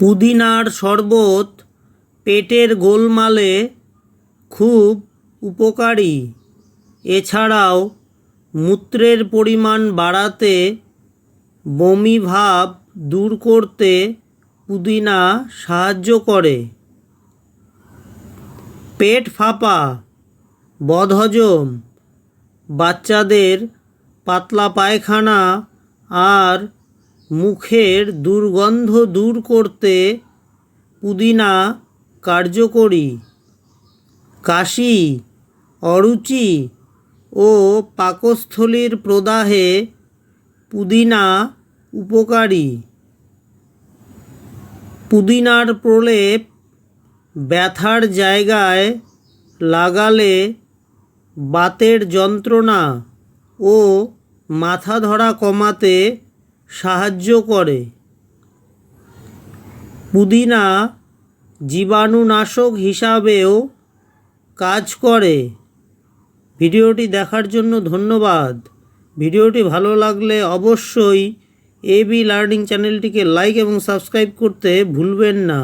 পুদিনার শরবত পেটের গোলমালে খুব উপকারী। এছাড়াও মূত্রের পরিমাণ বাড়াতে বমি ভাব দূর করতে পুদিনা সাহায্য করে। পেট ফাঁপা, বদহজম, বাচ্চাদের পাতলা পায়খানা আর মুখের দুর্গন্ধ দূর করতে পুদিনা কার্যকরী। কাশি, অরুচি ও পাকস্থলীর প্রদাহে পুদিনা উপকারী। পুদিনার প্রলেপ ব্যথার জায়গায় লাগালে বাতের যন্ত্রণা ও মাথা ধরা কমাতে সাহায্য করে। পুদিনা জীবাণুনাশক হিসাবেও কাজ করে। ভিডিওটি দেখার জন্য ধন্যবাদ। ভিডিওটি ভালো লাগলে অবশ্যই এবি লার্নিং চ্যানেলটিকে লাইক এবং সাবস্ক্রাইব করতে ভুলবেন না।